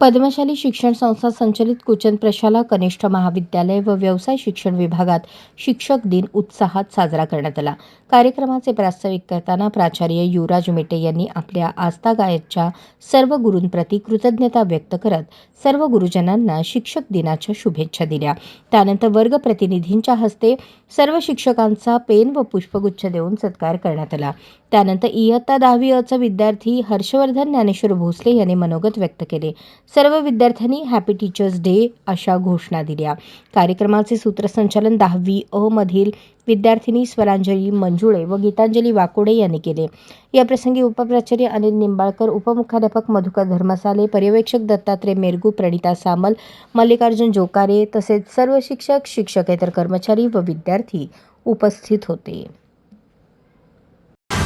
पद्मशाली शिक्षण संस्था संचलित कुचन प्रशाला कनिष्ठ महाविद्यालय व व्यवसाय शिक्षण विभागात शिक्षक दिन उत्साहात साजरा करण्यात आला. कार्यक्रमाचे प्रास्ताविक करताना प्राचार्य युवराज मेटे यांनी आपल्या आस्थागायतच्या सर्व गुरूंप्रती कृतज्ञता व्यक्त करत सर्व गुरुजनांना शिक्षक दिनाच्या शुभेच्छा दिल्या. त्यानंतर वर्ग प्रतिनिधींच्या हस्ते सर्व शिक्षकांचा पेन व पुष्पगुच्छ देऊन सत्कार करण्यात आला. त्यानंतर इयत्ता दहावी अचा विद्यार्थी हर्षवर्धन ज्ञानेश्वर भोसले यांनी मनोगत व्यक्त केले. सर्व विद्यार्थ्यांनी हॅपी टीचर्स डे अशा घोषणा दिल्या. कार्यक्रमाचे सूत्रसंचालन दहावी अ मधील विद्यार्थिनी स्वरांजली मंजुळे व गीतांजली वाकोडे यांनी केले. या प्रसंगी उपप्राचार्य अनिल निंबाळकर उपमुख्याध्यापक मधुकर धर्मसाले पर्यवेक्षक दत्तात्रय मेरगू प्रणिता सामल मल्लिकार्जुन जोकारे तसेच सर्व शिक्षक शिक्षकेतर कर्मचारी व विद्यार्थी उपस्थित होते.